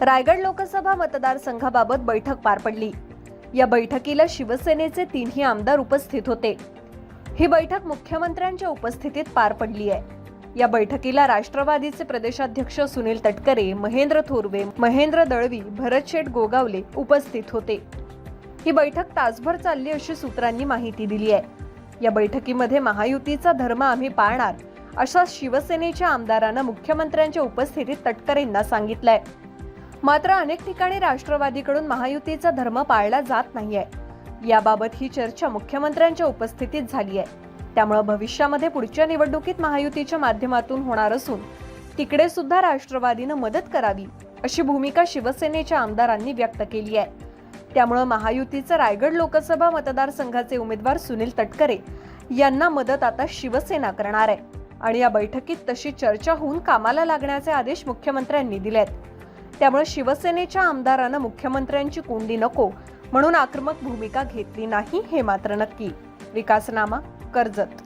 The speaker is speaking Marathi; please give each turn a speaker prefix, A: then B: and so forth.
A: रायगड लोकसभा मतदारसंघाबाबत बैठक पार पडली. या बैठकीला शिवसेनेचे तीनही आमदार उपस्थित होते. ही बैठक मुख्यमंत्र्यांच्या उपस्थितीत पार पडली आहे. या बैठकीला राष्ट्रवादीचे प्रदेशाध्यक्ष सुनील तटकरे महेंद्र थोरवे महेंद्र दळवी भरतशेठ गोगावले उपस्थित होते. ही बैठक तासभर चालली अशी सूत्रांनी माहिती दिली आहे. या बैठकीमध्ये महायुतीचा धर्म आम्ही पाळणार अशा शिवसेनेच्या आमदारांना मुख्यमंत्र्यांच्या उपस्थितीत तटकरेंना सांगितलंय. मात्र अनेक ठिकाणी राष्ट्रवादीकडून महायुतीचा धर्म पाळला जात नाहीये. याबाबत ही चर्चा मुख्यमंत्र्यांच्या उपस्थितीत झाली आहे. त्यामुळे भविष्यामध्ये पुढच्या निवडणुकीत महायुतीच्या माध्यमातून होणार असून तिकडे सुद्धा राष्ट्रवादीनं मदत करावी अशी भूमिका शिवसेनेच्या आमदारांनी व्यक्त केली आहे. त्यामुळे महायुतीचं रायगड लोकसभा मतदारसंघाचे उमेदवार सुनील तटकरे यांना मदत आता शिवसेना करणार आहे. आणि या बैठकीत तशी चर्चा होऊन कामाला लागण्याचे आदेश मुख्यमंत्र्यांनी दिलेत. त्यामुळे शिवसेनेच्या आमदारानं मुख्यमंत्र्यांची कोंडी नको म्हणून आक्रमक भूमिका घेतली नाही हे मात्र नक्की. विकासनामा कर्जत